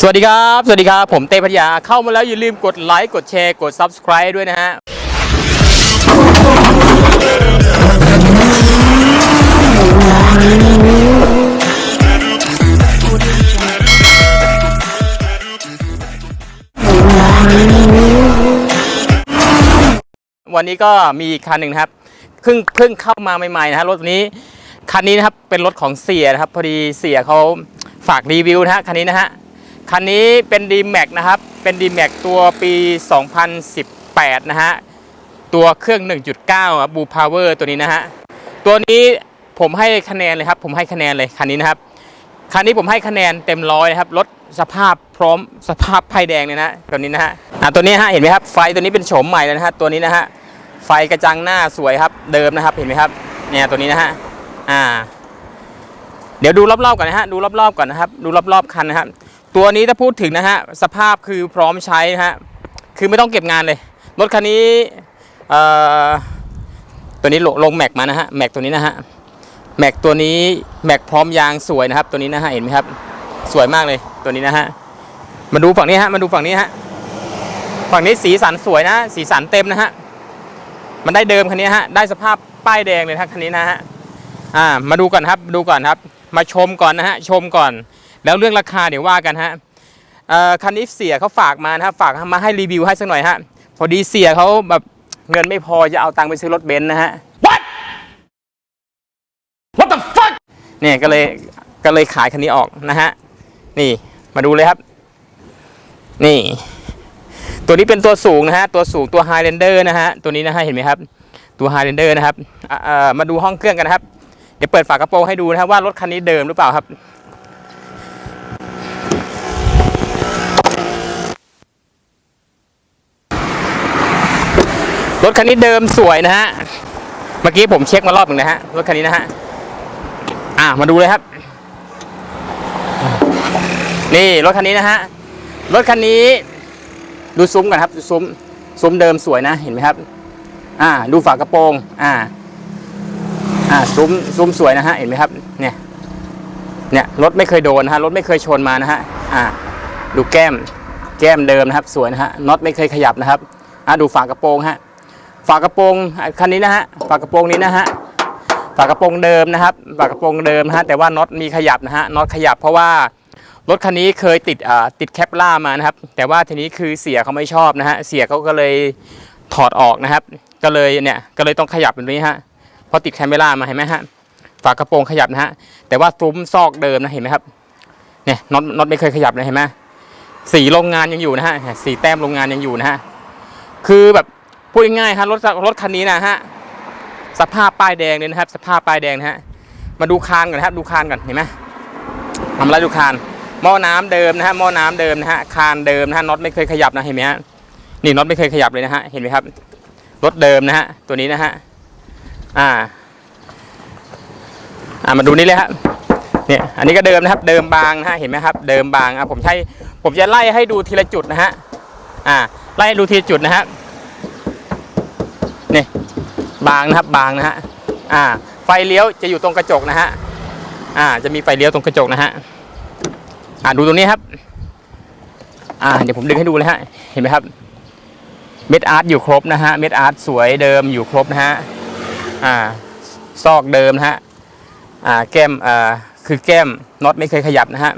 สวัสดีครับ สวัสดีครับ ผมเต้พัทยา เข้ามาแล้วอย่าลืมกดไลค์ กดแชร์ กด Subscribe ด้วยนะฮะ วันนี้ก็มีอีกคันหนึ่งนะครับ เพิ่งเพิ่งเข้ามาใหม่ๆนะฮะ รถนี้ คันนี้นะครับ เป็นรถของเสียนะครับ พอดีเสียเขาฝากรีวิวนะฮะ คันนี้นะฮะ คันนี้เป็น d m a x นะครับ เป็น d m a x ตัวปี 2018 นะฮะ ตัวเครื่อง 1.9 บูพาวเวอร์ตัวนี้นะฮะ ตัวนี้ผมให้คะแนนเลยครับ ผมให้คะแนนเลยคันนี้นะครับ คันนี้ผมให้คะแนนเต็มร้อยนะครับ รถสภาพพร้อมสภาพไฟแดงเลยนะตัวนี้นะฮะอะตัวนี้ฮะเห็นไหมครับ ไฟตัวนี้เป็นโฉมใหม่เลยนะฮะ ตัวนี้นะฮะ ไฟกระจังหน้าสวยครับ เดิมนะครับ เห็นไหมครับ เนี่ยตัวนี้นะฮะ อ่าเดี๋ยวดูรอบๆก่อนนะฮะ ดูรอบๆก่อนนะครับ ดูรอบๆคันนะครับ ตัวนี้ถ้าพูดถึงนะฮะสภาพคือพร้อมใช้นะฮะคือไม่ต้องเก็บงานเลย รถคันนี้เอ่อตัวนี้ลงลงแม็กมานะฮะแม็กตัวนี้นะฮะแม็กตัวนี้แม็กพร้อมยางสวยนะครับ ตัวนี้นะฮะเห็นไหมครับ สวยมากเลยตัวนี้นะฮะมาดูฝั่งนี้ฮะมาดูฝั่งนี้ฮะฝั่งนี้สีสันสวยนะ สีสันเต็มนะฮะมันได้เดิมคันนี้ฮะได้สภาพป้ายแดงเลยครับคันนี้นะฮะอ่ามาดูก่อนครับดูก่อนครับ มาชมก่อนนะฮะชมก่อน แล้วเรื่องราคาเดี๋ยวว่ากันฮะเอ่อคันนี้เสียเขาฝากมานะครับฝากมาให้รีวิวให้สักหน่อยฮะพอดีเสียเขาแบบเงินไม่พอจะเอาตังค์ไปซื้อรถเบนซ์นะฮะ What What the fuck เนี่ยก็เลยก็เลยขายคันนี้ออกนะฮะนี่มาดูเลยครับ นี่ ตัวนี้เป็นตัวสูงนะฮะ ตัวสูงตัว Highlander นะฮะ ตัวนี้นะฮะเห็นไหมครับ ตัว Highlander นะครับอ่าเอ่อมาดูห้องเครื่องกันนะครับ เดี๋ยวเปิดฝากระโปรงให้ดูนะครับว่ารถคันนี้เดิมหรือเปล่าครับ รถคันนี้เดิมสวยนะฮะ เมื่อกี้ผมเช็คมารอบหนึ่งนะฮะ รถคันนี้นะฮะ อ่ามาดูเลยครับ นี่รถคันนี้นะฮะ รถคันนี้ ดูซุ้มกันครับดูซุ้ม ซุ้มเดิมสวยนะ เห็นไหมครับ อ่า ดูฝากระโปรง อ่า อ่า ซุ้ม ซุ้มสวยนะฮะ เห็นไหมครับ เนี่ย เนี่ย รถไม่เคยโดนนะฮะ รถไม่เคยชนมานะฮะ อ่า ดูแก้ม แก้มเดิมนะครับ สวยนะฮะ น็อตไม่เคยขยับนะครับ อ่าดูฝากระโปรงฮะ ฝากระโปรงคันนี้นะฮะฝากระโปรงนี้นะฮะฝากระโปรงเดิมนะครับฝากระโปรงเดิมนะฮะแต่ว่าน็อตมีขยับนะฮะน็อตขยับเพราะว่ารถคันนี้เคยติดติดแคปล่ามานะครับ แต่ว่าทีนี้คือเสียเขาไม่ชอบนะฮะเสียเขาก็เลยถอดออกนะครับ ก็เลยเนี่ยก็เลยต้องขยับแบบนี้ฮะเพราะติดแคมเปล่ามาเห็นไหมฮะฝากระโปรงขยับนะฮะแต่ว่าซุ้มซอกเดิมนะเห็นไหมครับเนี่ยน็อตน็อตไม่เคยขยับเลยเห็นไหมสีโรงงานยังอยู่นะฮะสีแต้มโรงงานยังอยู่นะฮะคือแบบ พูดง่ายๆฮะรถรถคันนี้นะฮะสภาพป้ายแดงเลยนะครับ สภาพป้ายแดงนะฮะมาดูคานก่อนนะครับดูคานก่อนเห็นไหมทำไรดูคานหม้อน้ำเดิมนะฮะหม้อน้ำเดิมนะฮะคานเดิมนะฮะน็อตไม่เคยขยับนะเห็นไหมฮะนี่น็อตไม่เคยขยับเลยนะฮะเห็นไหมครับรถเดิมนะฮะตัวนี้นะฮะอ่า อ่ามาดูนี่เลยครับเนี่ยอันนี้ก็เดิมนะครับ เดิมบางนะฮะเห็นไหมครับ เดิมบางอะผมใช้ผมจะไล่ให้ดูทีละจุดนะฮะอ่าไล่ดูทีละจุดนะฮะ นี่บางนะครับบางนะฮะอ่า ไฟเลี้ยวจะอยู่ตรงกระจกนะฮะอ่า จะมีไฟเลี้ยวตรงกระจกนะฮะอ่าดูตรงนี้ครับ อ่า เดี๋ยวผมดึงให้ดูเลยฮะเห็นไหมครับเม็ดอาร์ตอยู่ครบนะฮะเม็ดอาร์ตสวยเดิมอยู่ครบนะฮะอ่าซอกเดิมนะฮะอ่าแก้มอ่าคือแก้มน็อตไม่เคยขยับนะฮะ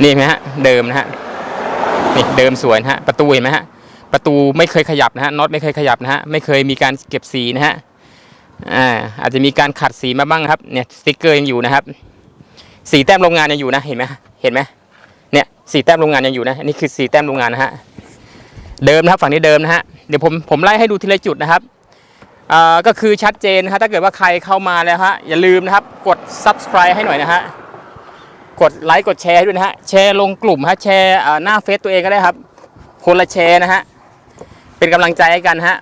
นี่เห็นไหมฮะเดิมนะฮะนี่เดิมสวยนะฮะประตูเห็นไหมฮะ ประตูไม่เคยขยับนะฮะน็อตไม่เคยขยับนะฮะไม่เคยมีการเก็บสีนะฮะอ่าอาจจะมีการขัดสีมาบ้างครับเนี่ยสติกเกอร์ยังอยู่นะครับ สีแต้มโรงงานยังอยู่นะเห็นไหมเห็นไหมเนี่ยสีแต้มโรงงานยังอยู่นะนนี้คือสีแต้มโรงงานนะฮะเดิมนะครับฝั่งนี้เดิมนะฮะเดี๋ยวผมผมไล่ให้ดูทีละจุดนะครับอ่าก็คือชัดเจนนะฮะถ้าเกิดว่าใครเข้ามาแล้วฮะอย่าลืมนะครับกด subscribe ให้หน่อยนะฮะกดไลค์กดแชร์ด้วยนะฮะแชร์ลงกลุ่มฮะแชร์หน้าเฟซตัวเองก็ได้ครับคนละแชร์นะฮะ เป็นกำลังใจให้กันฮะ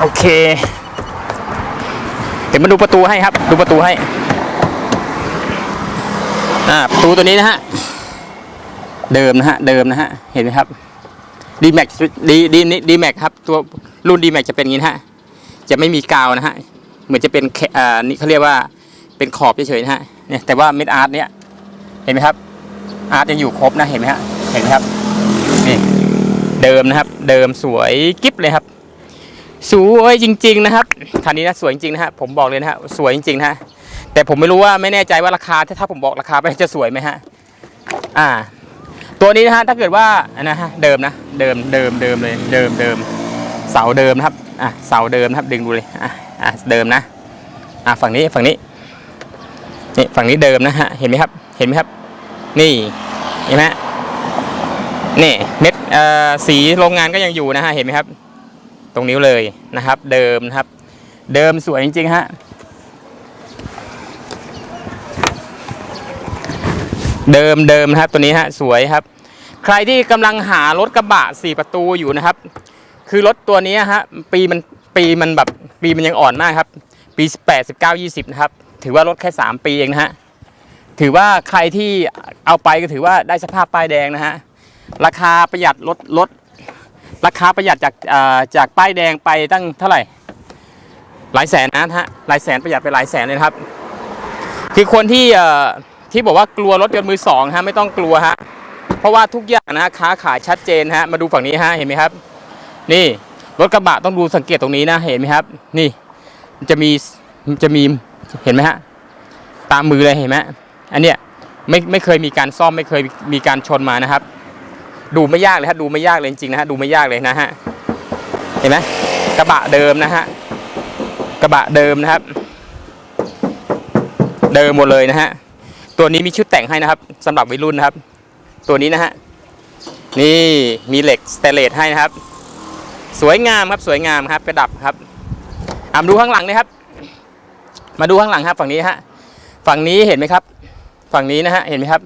โอเค เดี๋ยวมาดูประตูให้ครับ ดูประตูให้ อ่าประตูตัวนี้นะฮะ เดิมนะฮะ เดิมนะฮะ เห็นไหมครับ d m a x d d d m a x ครับ ตัวรุ่น d m a x จะเป็นอย่างนี้นะฮะ จะไม่มีกาวนะฮะ เหมือนจะเป็นอ่านี่เขาเรียกว่าเป็นขอบเฉยๆนะฮะ เนี่ยแต่ว่าเม็ดอาร์ตเนี่ย เห็นไหมครับ อาร์ตยังอยู่ครบนะ เห็นไหมฮะ เห็นไหมครับนี่เดิมนะครับ เดิมสวยกิ๊บเลยครับ สวยจริง ๆ นะครับคันนี้นะสวยจริงๆนะฮะผมบอกเลยนะฮะสวยจริงๆนะฮะแต่ผมไม่รู้ว่าไม่แน่ใจว่าราคาถ้าผมบอกราคาไปจะสวยไหมฮะอ่า ตัวนี้นะฮะถ้าเกิดว่านะฮะเดิมนะเดิมเดิมเดิมเลยเดิมเดิมเสาเดิมนะครับอะเสาเดิมครับดึงดูเลยอะอะเดิมนะอะฝั่งนี้ฝั่งนี้นี่ฝั่งนี้เดิมนะฮะเห็นไหมครับ เห็นไหมครับ นี่เห็นไหม นี่เม็ดสีโรงงานก็ยังอยู่นะฮะเห็นไหมครับ ตรงนิ้วเลยนะครับ เดิมนะครับ เดิมสวยจริงๆฮะเดิมเดิมนะครับตัวนี้ฮะสวยครับ ใครที่กำลังหารถกระบะสี่ประตูอยู่นะครับ คือรถตัวนี้ฮะปีมันปีมันแบบปีมันยังอ่อนมากครับ ปี18 19 20นะครับถือว่ารถแค่3ปีเองนะฮะถือว่าใครที่เอาไปก็ถือว่าได้สภาพป้ายแดงนะฮะ ราคาประหยัดลดลดราคาประหยัดจากจากป้ายแดงไปตั้งเท่าไหร่ หลายแสนนะฮะหลายแสนประหยัดไปหลายแสนเลยครับ คือคนที่ที่บอกว่ากลัวรถยนต์มือสองฮะไม่ต้องกลัวฮะเพราะว่าทุกอย่างนะค้าขายชัดเจนฮะมาดูฝั่งนี้ฮะเห็นไหมครับ นี่รถกระบะต้องดูสังเกตตรงนี้นะเห็นไหมครับ นี่จะมีจะมีเห็นไหมฮะตามมือเลยเห็นไหมอันเนี้ยไม่ไม่เคยมีการซ่อมไม่เคยมีการชนมานะครับ ดูไม่ยากเลยฮะดูไม่ยากเลยจริงๆนะฮะดูไม่ยากเลยนะฮะเห็นไหมกระบะเดิมนะฮะกระบะเดิมนะครับ เดิมหมดเลยนะฮะตัวนี้มีชุดแต่งให้นะครับสำหรับวัยรุ่นนะครับ ตัวนี้นะฮะนี่มีเหล็กสเตเลสให้นะครับ สวยงามครับสวยงามครับประดับครับอ่ามาดูข้างหลังนะครับ มาดูข้างหลังครับ ฝั่งนี้ฮะฝั่งนี้เห็นไหมครับ ฝั่งนี้นะฮะเห็นไหมครับ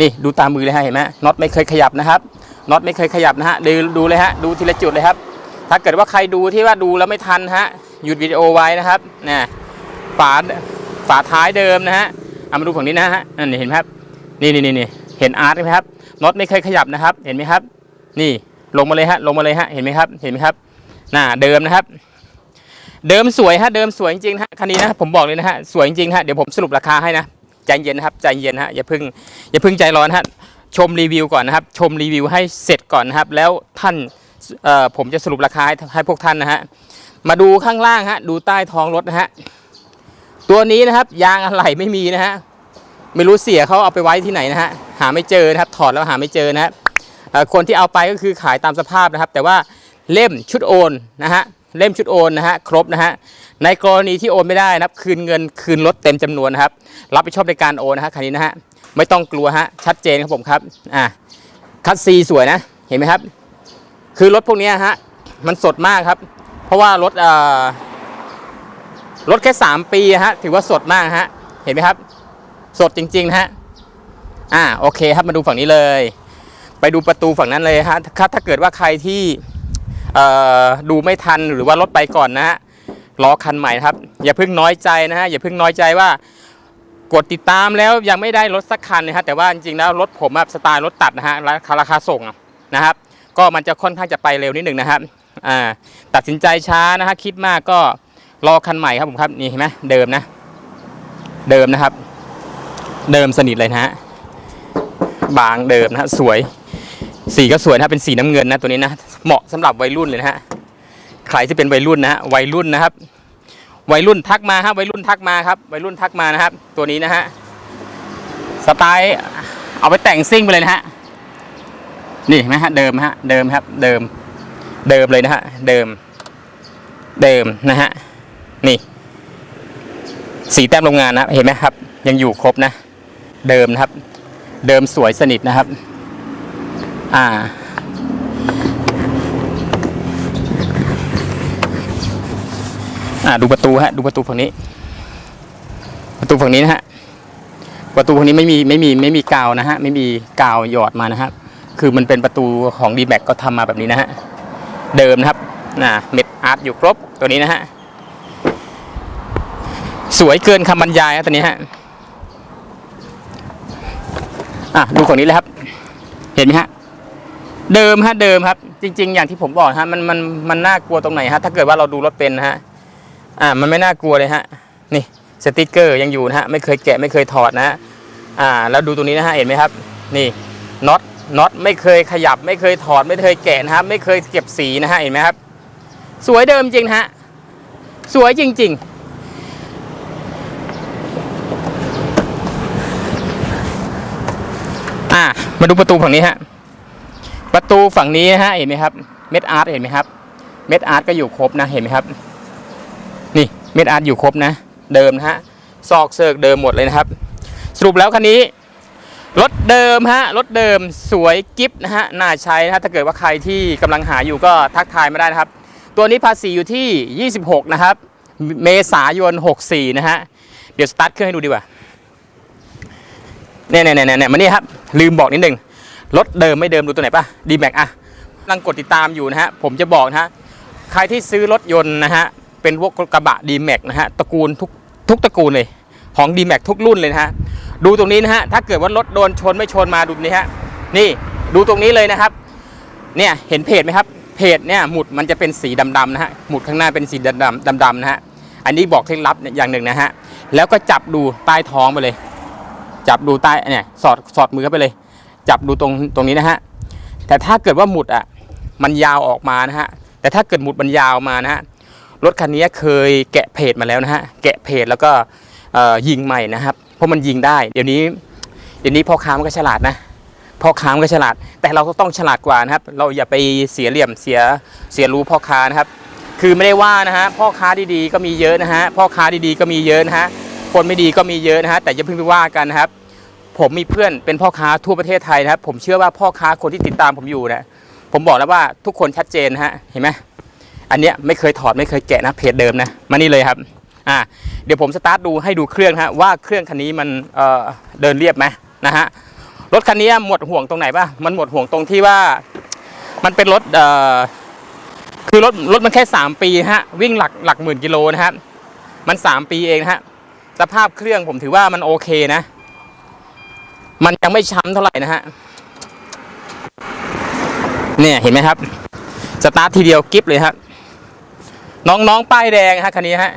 นี่ดูตามมือเลยฮะเห็นไหมน็อตไม่เคยขยับนะครับน็อตไม่เคยขยับนะฮะดูดูเลยฮะดูทีละจุดเลยครับ ถ้าเกิดว่าใครดูที่ว่าดูแล้วไม่ทันฮะหยุดวิดีโอไว้นะครับนะฝาฝาท้ายเดิมนะฮะเอามาดูฝั่งนี้นะฮะนั่นเห็นไหมครับนี่นี่นี่นี่เห็นอาร์ตไหมครับน็อตไม่เคยขยับนะครับ เห็นไหมครับ นี่ลงมาเลยฮะลงมาเลยฮะเห็นไหมครับเห็นไหมครับน่าเดิมนะครับ เดิมสวยฮะเดิมสวยจริงๆฮะคันนี้นะผมบอกเลยนะฮะสวยจริงๆฮะเดี๋ยวผมสรุปราคาให้นะ ใจเย็นนะครับใจเย็นฮะอย่าเพิ่งอย่าเพิ่งใจร้อนฮะชมรีวิวก่อนนะครับ ชมรีวิวให้เสร็จก่อนนะครับ แล้วท่านผมจะสรุปราคาให้ให้พวกท่านนะฮะมาดูข้างล่างฮะดูใต้ท้องรถนะฮะตัวนี้นะครับยางอะไหล่ไม่มีนะฮะไม่รู้เสียเขาเอาไปไว้ที่ไหนนะฮะหาไม่เจอนะครับถอดแล้วหาไม่เจอนะฮะคนที่เอาไปก็คือขายตามสภาพนะครับ แต่ว่าเล่มชุดโอนนะฮะ เล่มชุดโอนนะฮะครบนะฮะในกรณีที่โอนไม่ได้นะครับ คืนเงินคืนรถเต็มจำนวนนะครับ รับผิดชอบในการโอนนะฮะคันนี้นะฮะไม่ต้องกลัวฮะชัดเจนครับผมครับอ่าคัดซีสวยนะเห็นไหมครับ คือรถพวกนี้ฮะมันสดมากครับ เพราะว่ารถเอ่อรถแค่3ปีฮะถือว่าสดมากฮะเห็นไหมครับ สดจริงๆนะฮะอ่าโอเคครับมาดูฝั่งนี้เลย ไปดูประตูฝั่งนั้นเลยฮะถ้าถ้าเกิดว่าใครที่ ดูไม่ทันหรือว่ารถไปก่อนนะฮะล้อคันใหม่ครับ อย่าเพิ่งน้อยใจนะฮะอย่าเพิ่งน้อยใจว่ากดติดตามแล้วยังไม่ได้รถสักคันนะฮะแต่ว่าจริงๆแล้วรถผมแบบสไตล์รถตัดนะฮะราคาราคาส่งนะครับ ก็มันจะค่อนข้างจะไปเร็วนิดหนึ่งนะครับอ่าตัดสินใจช้านะฮะคิดมากก็รอคันใหม่ครับผมครับนี่เห็นไหมเดิมนะ เดิมนะครับ เดิมสนิทเลยนะฮะบางเดิมนะฮะสวย สีก็สวยนะเป็นสีน้ำเงินนะตัวนี้นะเหมาะสำหรับวัยรุ่นเลยนะฮะใครที่เป็นวัยรุ่นนะฮะวัยรุ่นนะครับ วัยรุ่นทักมาครับวัยรุ่นทักมาครับ วัยรุ่นทักมานะครับ ตัวนี้นะฮะสไตล์เอาไปแต่งซิ่งไปเลยนะฮะนี่เห็นไหมฮะเดิมฮะเดิมครับ เดิม เดิมเลยนะฮะเดิม เดิมนะฮะนี่ สีแต้มโรงงานนะเห็นไหมครับ ยังอยู่ครบนะ เดิมนะครับ เดิมสวยสนิทนะครับ อ่า อ่าดูประตูฮะ ดูประตูฝั่งนี้ ประตูฝั่งนี้นะฮะ ประตูฝั่งนี้ไม่มีไม่มีไม่มีกาวนะฮะ ไม่มีกาวหยอดมานะครับ คือมันเป็นประตูของดีแม็กก็ทำมาแบบนี้นะฮะ เดิมนะครับน่ะเม็ดอาร์ตอยู่ครบตัวนี้นะฮะ สวยเกินคำบรรยายครับตัวนี้ฮะอะดูฝั่งนี้เลยครับ เห็นไหมฮะ เดิมฮะเดิมครับ จริง ๆ อย่างที่ผมบอกฮะมันมันมันน่ากลัวตรงไหนฮะถ้าเกิดว่าเราดูรถเป็นฮะอ่ามันไม่น่ากลัวเลยฮะนี่สติกเกอร์ยังอยู่นะฮะไม่เคยแกะไม่เคยถอดนะฮะอ่าแล้วดูตรงนี้นะฮะเห็นไหมครับ นี่น็อตน็อตไม่เคยขยับ ไม่เคยถอด ไม่เคยแกะนะครับ ไม่เคยเก็บสีนะฮะเห็นไหมครับ สวยเดิมจริงนะฮะสวยจริง ๆอ่ามาดูประตูฝั่งนี้ฮะ ประตูฝั่งนี้ฮะเห็นไหมครับ เม็ดอาร์ตเห็นไหมครับ เม็ดอาร์ตก็อยู่ครบนะเห็นไหมครับ นี่เม็ดอาร์ตอยู่ครบนะ เดิมนะฮะซอกเซิร์กเดิมหมดเลยนะครับ สรุปแล้วคันนี้รถเดิมฮะรถเดิมสวยกิฟนะฮะน่าใช้นะฮะถ้าเกิดว่าใครที่กำลังหาอยู่ก็ทักทายมาได้นะครับ ตัวนี้ภาษีอยู่ที่ 26 นะครับ เมษายน 64 นะฮะเดี๋ยวสตาร์ทเครื่องให้ดูดีกว่าเนี่ยเนี่ยเนี่ยเนี่ยมานี่ครับ ลืมบอกนิดนึง รถเดิมไม่เดิมดูตัวไหนปะดีแม็กอะกำลังกดติดตามอยู่นะฮะ ผมจะบอกนะฮะ ใครที่ซื้อรถยนต์นะฮะ เป็นพวกกระบะดีแม็กนะฮะ ตระกูลทุกทุกตระกูลเลย ของดีแม็กทุกรุ่นเลยนะฮะ ดูตรงนี้นะฮะ ถ้าเกิดว่ารถโดนชนไม่ชนมาดูนี่ฮะ นี่ดูตรงนี้เลยนะครับ เนี่ยเห็นเพจไหมครับ เพจเนี่ยหมุดมันจะเป็นสีดำๆนะฮะ หมุดข้างหน้าเป็นสีดำๆดำๆนะฮะ อันนี้บอกเคล็ดลับอย่างหนึ่งนะฮะ แล้วก็จับดูใต้ท้องไปเลย จับดูใต้เนี่ยสอดสอดมือเข้าไปเลย จับดูตรงตรงนี้นะฮะแต่ถ้าเกิดว่าหมุดอะมันยาวออกมานะฮะแต่ถ้าเกิดหมุดมันยาวมานะฮะรถคันนี้เคยแกะเพจมาแล้วนะฮะแกะเพจแล้วก็ยิงใหม่นะครับ เพราะมันยิงได้ เดี๋ยวนี้ เดี๋ยวนี้พ่อค้ามันก็ฉลาดนะพ่อค้ามันก็ฉลาด แต่เราก็ต้องฉลาดกว่านะครับ เราอย่าไปเสียเหลี่ยมเสียเสียรู้พ่อค้านะครับ คือไม่ได้ว่านะฮะพ่อค้าดีๆก็มีเยอะนะฮะพ่อค้าดีๆก็มีเยอะนะฮะคนไม่ดีก็มีเยอะนะฮะแต่อย่าเพิ่งไปว่ากันนะครับ ผมมีเพื่อนเป็นพ่อค้าทั่วประเทศไทยนะครับ ผมเชื่อว่าพ่อค้าคนที่ติดตามผมอยู่นะผมบอกแล้วว่าทุกคนชัดเจนนะฮะเห็นไหมอันเนี้ยไม่เคยถอดไม่เคยแกะนะเพจเดิมนะมานี่เลยครับอ่าเดี๋ยวผมสตาร์ทดูให้ดูเครื่องฮะว่าเครื่องคันนี้มันเอ่อเดินเรียบไหมนะฮะรถคันนี้หมดห่วงตรงไหนป่ะมันหมดห่วงตรงที่ว่า มันเป็นรถเอ่อคือรถรถมันแค่ 3 ปีฮะวิ่งหลักหลักหมื่นกิโลนะฮะมัน 3 ปีเองนะฮะสภาพเครื่องผมถือว่ามันโอเคนะ มันยังไม่ช้ำเท่าไหร่นะฮะ เนี่ยเห็นไหมครับ สตาร์ททีเดียวกิฟเลยครับ น้องๆ ป้ายแดงฮะคันนี้ฮะ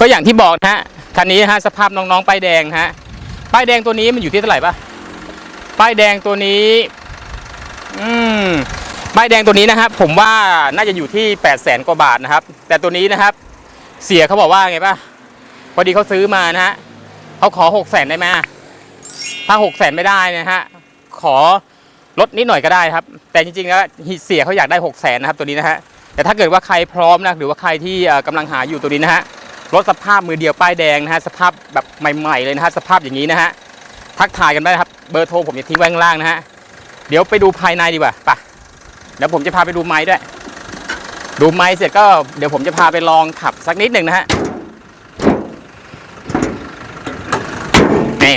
ก็อย่างที่บอกนะฮะ คันนี้ฮะสภาพน้องๆ ป้ายแดงฮะ ป้ายแดงตัวนี้มันอยู่ที่เท่าไหร่ปะป้ายแดงตัวนี้ อืม ป้ายแดงตัวนี้นะครับ ผมว่าน่าจะอยู่ที่8ปดแสนกว่าบาทนะครับ แต่ตัวนี้นะครับ เสียเขาบอกว่าไงปะพอดีเขาซื้อมานะฮะเขาขอหกแสนได้ไหมถ้าหกแสนไม่ได้นะฮะขอลดนิดหน่อยก็ได้ครับ แต่จริงๆแล้วเสียเขาอยากได้หกแสนนะครับตัวนี้นะฮะแต่ถ้าเกิดว่าใครพร้อมนะหรือว่าใครที่เอ่อกำลังหาอยู่ตัวนี้นะฮะรถสภาพมือเดียวป้ายแดงนะฮะสภาพแบบใหม่ๆเลยนะฮะสภาพอย่างนี้นะฮะทักทายกันได้ครับเบอร์โทรผมจะทิ้งไว้ข้างล่างนะฮะเดี๋ยวไปดูภายในดีกว่าไป เดี๋ยวผมจะพาไปดูไม้ด้วย ดูไม้เสร็จก็เดี๋ยวผมจะพาไปลองขับสักนิดหนึ่งนะฮะนี่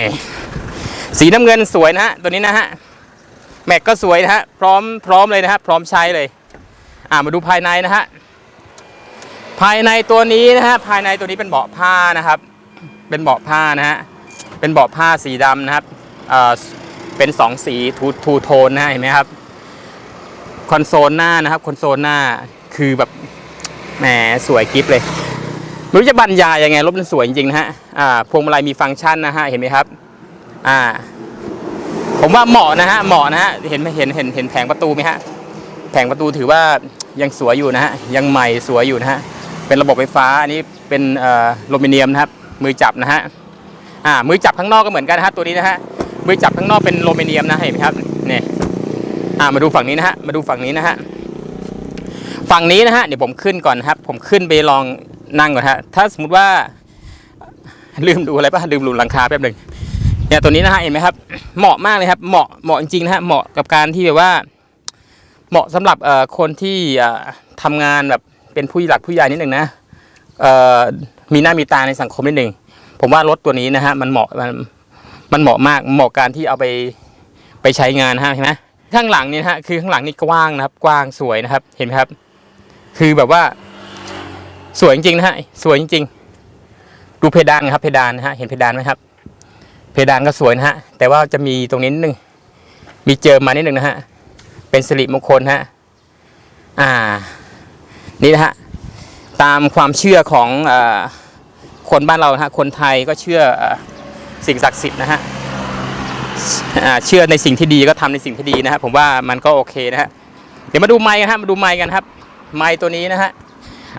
สีน้ำเงินสวยนะฮะตัวนี้นะฮะแม็กก็สวยนะฮะพร้อมพร้อมเลยนะฮะพร้อมใช้เลย อ่ามาดูภายในนะฮะภายในตัวนี้นะฮะภายในตัวนี้เป็นเบาะผ้านะครับ เป็นเบาะผ้านะฮะเป็นเบาะผ้าสีดำนะครับเอ่อเป็นสองสีทูทูโทนนะเห็นไหมครับ คอนโซลหน้านะครับคอนโซลหน้าคือแบบแหมสวยกิฟเลยไม่รู้จะบรรยายยังไงรถมันสวยจริงๆนะฮะอ่าพวงมาลัยมีฟังก์ชันนะฮะเห็นไหมครับ อ่า ผมว่าเหมาะนะฮะเหมาะนะฮะเห็นเห็นเห็นเห็นแผงประตูไหมฮะแผงประตูถือว่ายังสวยอยู่นะฮะยังใหม่สวยอยู่นะฮะเป็นระบบไฟฟ้าอันนี้เป็นเอ่อโลมิเนียมนะครับ มือจับนะฮะอ่ามือจับข้างนอกก็เหมือนกันนะฮะตัวนี้นะฮะมือจับข้างนอกเป็นโลมิเนียมนะเห็นไหมครับเนี่ย อ่ามาดูฝั่งนี้นะฮะมาดูฝั่งนี้นะฮะฝั่งนี้นะฮะเดี๋ยวผมขึ้นก่อนครับ ผมขึ้นไปลองนั่งก่อนฮะถ้าสมมติว่า ลืมดูอะไรป่ะลืมดูหลังคาแป๊บหนึ่งเนี่ยตัวนี้นะฮะเห็นไหมครับ เหมาะมากเลยครับ เหมาะเหมาะจริงๆนะฮะเหมาะกับการที่แบบว่า เหมาะสำหรับเอ่อคนที่เอ่อทำงานแบบเป็นผู้หลักผู้ใหญ่นิดหนึ่งนะเอ่อมีหน้ามีตาในสังคมนิดหนึ่งผมว่ารถตัวนี้นะฮะมันเหมาะมันมันเหมาะมากเหมาะการที่เอาไปไปใช้งานฮะเห็นไหม ข้างหลังนี่ฮะคือข้างหลังนี่กว้างนะครับ กว้างสวยนะครับ เห็นไหมครับ คือแบบว่า สวยจริงๆนะฮะสวยจริงๆ ดูเพดานครับ เพดานนะฮะเห็นเพดานไหมครับ เพดานก็สวยนะฮะแต่ว่าจะมีตรงนี้นิดนึงมีเจิมมานิดหนึ่งนะฮะเป็นสิริมงคลฮะอ่า นี่นะฮะตามความเชื่อของอคนบ้านเรานะฮะคนไทยก็เชื่ออสิ่งศักดิ์สิทธิ์นะฮะ เชื่อในสิ่งที่ดีก็ทำในสิ่งที่ดีนะฮะผมว่ามันก็โอเคนะฮะเดี๋ยวมาดูไม้กันฮะมาดูไม้กันครับ ไม้ตัวนี้นะฮะ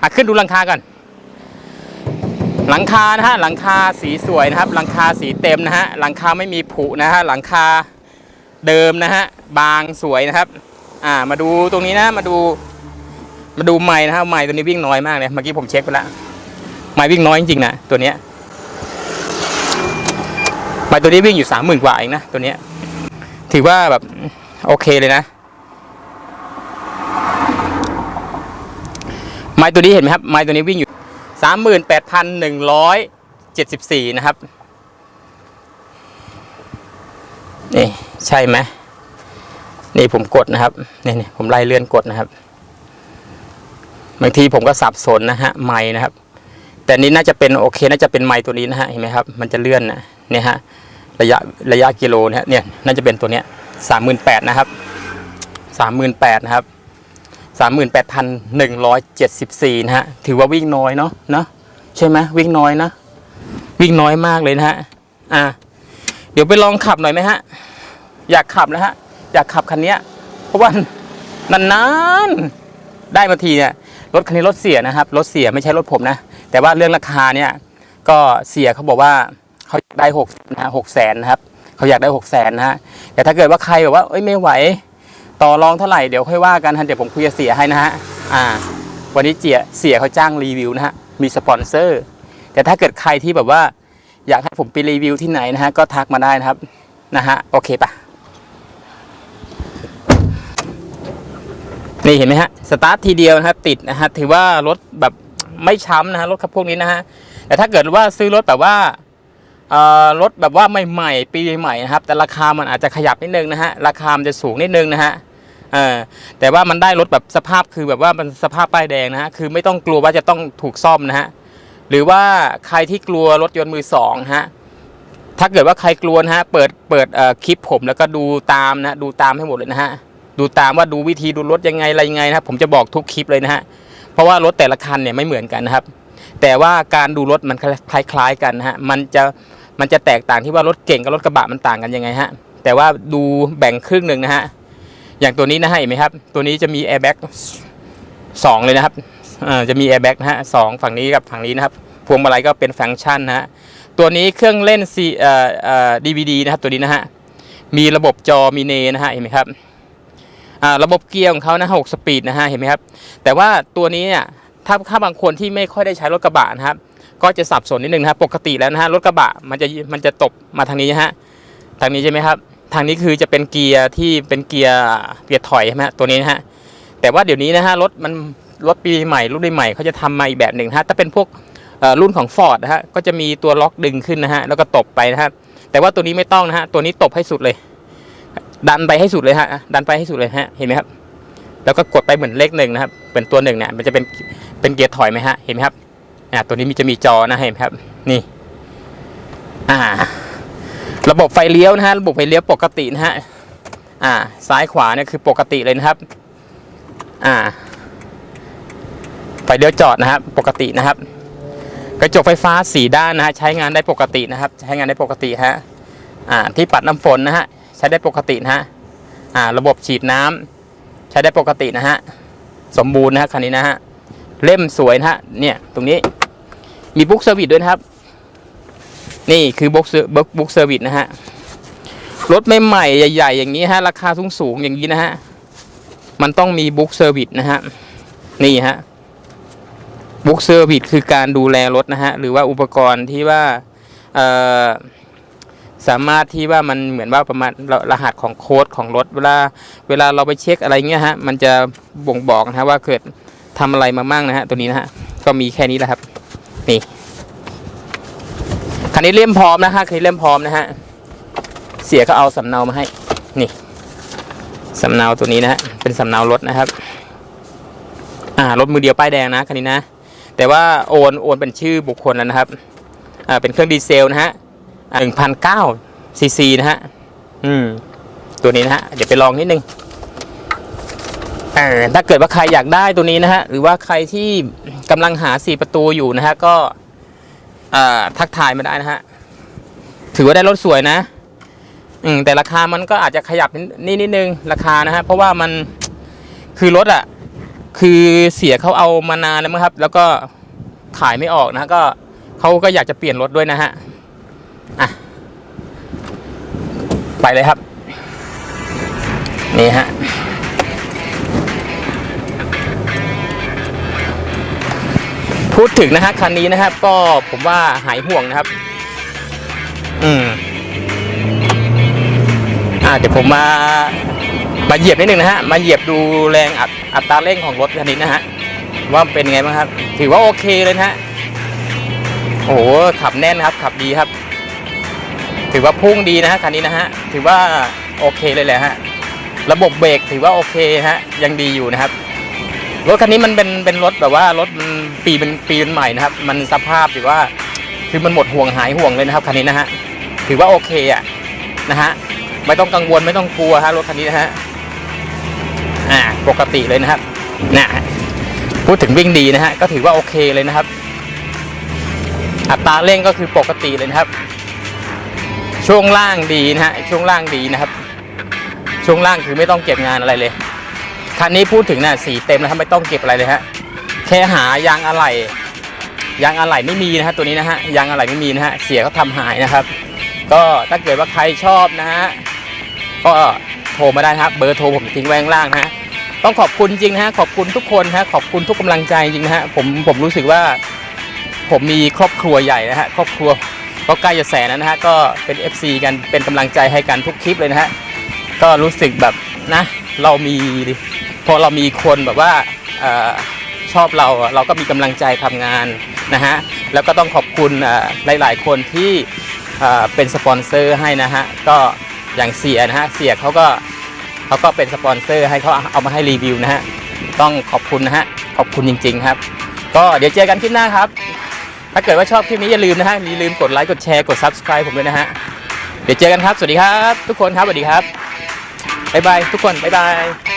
อะขึ้นดูหลังคาก่อนหลังคานะฮะหลังคาสีสวยนะครับ หลังคาสีเต็มนะฮะหลังคาไม่มีผุนะฮะหลังคาเดิมนะฮะบางสวยนะครับ อ่ามาดูตรงนี้นะมาดูมาดูไม้นะฮะไม้ตัวนี้วิ่งน้อยมากเลยเมื่อกี้ผมเช็คไปแล้วไม้วิ่งน้อยจริงๆนะตัวเนี้ย ไม้ตัวนี้วิ่งอยู่สามหมื่นกว่าเองนะตัวเนี้ย ถือว่าแบบโอเคเลยนะ ไม้ตัวนี้เห็นไหมครับ ไม้ตัวนี้วิ่งอยู่สามหมื่นแปดพันหนึ่งร้อยเจ็ดสิบสี่นะครับนี่ใช่ไหมนี่ผมกดนะครับนี่นี่ผมไล่เลื่อนกดนะครับ บางทีผมก็สับสนนะฮะไม้นะครับ แต่นี้น่าจะเป็นโอเค น่าจะเป็นไม้ตัวนี้นะฮะเห็นไหมครับ มันจะเลื่อนนะ เนี่ยฮะระยะระยะกิโลเนี่ยเนี่ยน่าจะเป็นตัวเนี้ยสามหมื่นแปดนะครับสามหมื่นแปดนะครับสามหมื่นแปดพันหนึ่งร้อยเจ็ดสิบสี่นะฮะถือว่าวิ่งน้อยเนาะเนาะใช่ไหมวิ่งน้อยนะ วิ่งน้อยมากเลยนะฮะอ่าเดี๋ยวไปลองขับหน่อยไหมฮะ อยากขับนะฮะ อยากขับคันเนี้ยเพราะว่านานๆได้มาทีเนี่ยรถคันนี้รถเสียนะครับรถเสียไม่ใช่รถผมนะ แต่ว่าเรื่องราคาเนี่ยก็เสียเขาบอกว่า เขาอยากได้หกนะหกแสนนะครับเขาอยากได้หกแสนนะฮะแต่ถ้าเกิดว่าใครแบบว่าเอ้ยไม่ไหว ต่อรองเท่าไหร่เดี๋ยวค่อยว่ากันฮะเดี๋ยวผมคุยกับเสียให้นะฮะอ่า วันนี้เจียเสียเขาจ้างรีวิวนะฮะมีสปอนเซอร์ แต่ถ้าเกิดใครที่แบบว่า อยากให้ผมไปรีวิวที่ไหนนะฮะก็ทักมาได้นะครับนะฮะโอเคปะนี่เห็นไหมฮะสตาร์ททีเดียวนะครับติดนะฮะถือว่ารถแบบไม่ช้ำนะฮะรถคับพวกนี้นะฮะแต่ถ้าเกิดว่าซื้อรถแบบว่า รถแบบว่าใหม่ๆปีใหม่นะครับ แต่ราคามันอาจจะขยับนิดนึงนะฮะราคามันจะสูงนิดนึงนะฮะแต่ว่ามันได้รถแบบสภาพคือแบบว่ามันสภาพป้ายแดงนะฮะคือไม่ต้องกลัวว่าจะต้องถูกซ่อมนะฮะหรือว่าใครที่กลัวรถยนต์มือสองฮะถ้าเกิดว่าใครกลัวนะฮะเปิดเปิดคลิปผมแล้วก็ดูตามนะดูตามให้หมดเลยนะฮะดูตามว่าดูวิธีดูรถยังไงอะไรยังไงนะครับผมจะบอกทุกคลิปเลยนะฮะเพราะว่ารถแต่ละคันเนี่ยไม่เหมือนกันนะครับ แต่ว่าการดูรถมันคล้าย ๆ กันนะฮะมันจะมันจะแตกต่างที่ว่ารถเก่งกับรถกระบะมันต่างกันยังไงฮะแต่ว่าดูแบ่งครึ่งหนึ่งนะฮะอย่างตัวนี้นะฮะเห็นไหมครับ ตัวนี้จะมีแอร์แบ็กสองเลยนะครับอ่อจะมีแอร์แบ็กนะฮะสองฝั่งนี้กับฝั่งนี้นะครับพวงมาลัยก็เป็นฟังก์ชันนะฮะตัวนี้เครื่องเล่นซีเอ่อเอ่อดีวีดีนะครับตัวนี้นะฮะมีระบบจอมีเนนะฮะเห็นไหมครับอ่าระบบเกียร์ของเขานะหกสปีดนะฮะเห็นไหมครับ แต่ว่าตัวนี้เนี่ย ถ้าถ้าบางคนที่ไม่ค่อยได้ใช้รถกระบะนะครับ ก็จะสับสนนิดนึงนะครับ ปกติแล้วนะฮะรถกระบะมันจะมันจะตบมาทางนี้นะฮะทางนี้ใช่ไหมครับ ทางนี้คือจะเป็นเกียร์ที่เป็นเกียร์เกียร์ถอยใช่ไหมฮะตัวนี้นะฮะแต่ว่าเดี๋ยวนี้นะฮะรถมันรถปีใหม่รุ่นใหม่เขาจะทำมาอีกแบบหนึ่งนะฮะถ้าเป็นพวกรุ่นของ Ford นะฮะก็จะมีตัวล็อกดึงขึ้นนะฮะแล้วก็ตบไปนะครับแต่ว่าตัวนี้ไม่ต้องนะฮะตัวนี้ตบให้สุดเลย ดันไปให้สุดเลยฮะดันไปให้สุดเลยฮะเห็นไหมครับแล้วก็กดไปเหมือนเลขหนึ่งนะครับเป็นตัวหนึ่งเนี่ยมันจะเป็น เป็นเกียร์ถอยไหมฮะ เห็นไหมครับอ่าตัวนี้มีจะมีจอนะเห็นไหมครับ นี่ อ่า ระบบไฟเลี้ยวนะฮะ ระบบไฟเลี้ยวปกตินะฮะ อ่า ซ้ายขวาเนี่ยคือปกติเลยนะครับ อ่า ไฟเลี้ยวจอดนะครับ ปกตินะครับ กระจกไฟฟ้าสีด้านนะฮะ ใช้งานได้ปกตินะครับ ใช้งานได้ปกติฮะ อ่า ที่ปัดน้ำฝนนะฮะ ใช้ได้ปกตินะฮะ อ่า ระบบฉีดน้ำใช้ได้ปกตินะฮะ สมบูรณ์นะฮะคันนี้นะฮะ เล่มสวยนะฮะ เนี่ยตรงนี้มีบุ๊กเซอร์วิสด้วยนะครับ นี่คือบุ๊กบุ๊กบุ๊กเซอร์วิสนะฮะ รถใหม่ๆใหญ่ ๆ อย่างนี้ฮะ ราคาสูงๆอย่างนี้นะฮะ มันต้องมีบุ๊กเซอร์วิสนะฮะ นี่ฮะบุ๊กเซอร์วิสคือการดูแลรถนะฮะ หรือว่าอุปกรณ์ที่ว่าเออสามารถที่ว่ามันเหมือนว่าประมาณรหัสของโค้ดของรถ เวลาเวลาเราไปเช็คอะไรเงี้ยฮะ มันจะบ่งบอกนะฮะว่าเกิด ทำอะไรมามั่งนะฮะตัวนี้นะฮะก็มีแค่นี้แหละครับ นี่คันนี้เล่มพร้อมนะฮะคันนี้เล่มพร้อมนะฮะเสียก็เอาสำเนามาให้ นี่สำเนาตัวนี้นะฮะเป็นสำเนารถนะครับ อ่ารถมือเดียวป้ายแดงนะคันนี้นะ แต่ว่าโอนโอนเป็นชื่อบุคคลแล้วนะครับอ่าเป็นเครื่องดีเซลนะฮะหนึ่งพันเก้าซีซีนะฮะอืมตัวนี้นะฮะเดี๋ยวไปลองนิดนึง ออถ้าเกิดว่าใครอยากได้ตัวนี้นะฮะ หรือว่าใครที่กำลังหาสี่ประตูอยู่นะฮะ ก็ทักทายมาได้นะฮะ ถือว่าได้รถสวยนะ อืมแต่ราคามันก็อาจจะขยับนิดนิดนึงราคานะฮะ เพราะว่ามันคือรถอะคือเสียเขาเอามานานแล้วมั้งครับ แล้วก็ขายไม่ออกนะก็เขาก็อยากจะเปลี่ยนรถด้วยนะฮะอะไปเลยครับ นี่ฮะ พูดถึงนะฮะคันนี้นะครับ ก็ผมว่าหายห่วงนะครับ อืมอ่าเดี๋ยวผมมามาเหยียบนิดนึงนะฮะมาเหยียบดูแรงอัดอัตราเร่งของรถคันนี้นะฮะว่าเป็นไงบ้างครับ ถือว่าโอเคเลยนะฮะโอ้โหขับแน่นครับ ขับดีครับ ถือว่าพุ่งดีนะฮะคันนี้นะฮะถือว่าโอเคเลยแหละฮะระบบเบรกถือว่าโอเคฮะยังดีอยู่นะครับ รถคันนี้มันเป็นเป็นรถแบบว่ารถมันปีเป็นปีเป็นใหม่นะครับ มันสภาพถือว่าคือมันหมดห่วงหายห่วงเลยนะครับคันนี้นะฮะถือว่าโอเคอะนะฮะไม่ต้องกังวลไม่ต้องกลัวฮะรถคันนี้นะฮะอ่าปกติเลยนะครับนะพูดถึงวิ่งดีนะฮะก็ถือว่าโอเคเลยนะครับ อัตราเร่งก็คือปกติเลยนะครับ ช่วงล่างดีนะฮะช่วงล่างดีนะครับ ช่วงล่างคือไม่ต้องเก็บงานอะไรเลย คันนี้พูดถึงนะ่ะสีเต็มนะครับไม่ต้องเก็บอะไรเลยฮะแค่หายางอะไหล่ยางอะไหล่ไม่มีนะฮะตัวนี้นะฮะยางอะไหล่ไม่มีนะฮะเสียเขาทำหายนะครับ ก็ถ้าเกิดว่าใครชอบนะฮะก็โทรมาได้ครับเบอร์โทรผมทิ้งไว้ข้างล่างนะฮะต้องขอบคุณจริงนะฮะขอบคุณทุกคนฮะขอบคุณทุกกำลังใจจริงนะฮะผมผมรู้สึกว่า ผมมีครอบครัวใหญ่นะฮะครอบครัวก็ใกล้จะแสนนะฮะก็เป็น FC กันเป็นกำลังใจให้กันทุกคลิปเลยนะฮะก็รู้สึกแบบนะ เรามีพอเรามีคนแบบว่าออชอบเราเราก็มีกำลังใจทำงานนะฮะแล้วก็ต้องขอบคุณหลาย ๆ คนที่เเป็นสปอนเซอร์ให้นะฮะก็อย่างเสียนะฮะเสียเขาก็เขาก็เป็นสปอนเซอร์ให้เขาเอามาให้รีวิวนะฮะต้องขอบคุณนะฮะขอบคุณจริง ๆ ครับ ก็เดี๋ยวเจอกันคลิปหน้าครับ ถ้าเกิดว่าชอบคลิปนี้อย่าลืมนะฮะอย่าลืมกดไลค์กดแชร์กด subscribe ผมด้วยนะฮะเดี๋ยวเจอกันครับ สวัสดีครับ ทุกคนครับ สวัสดีครับ บ๊ายบายทุกคนบ๊ายบาย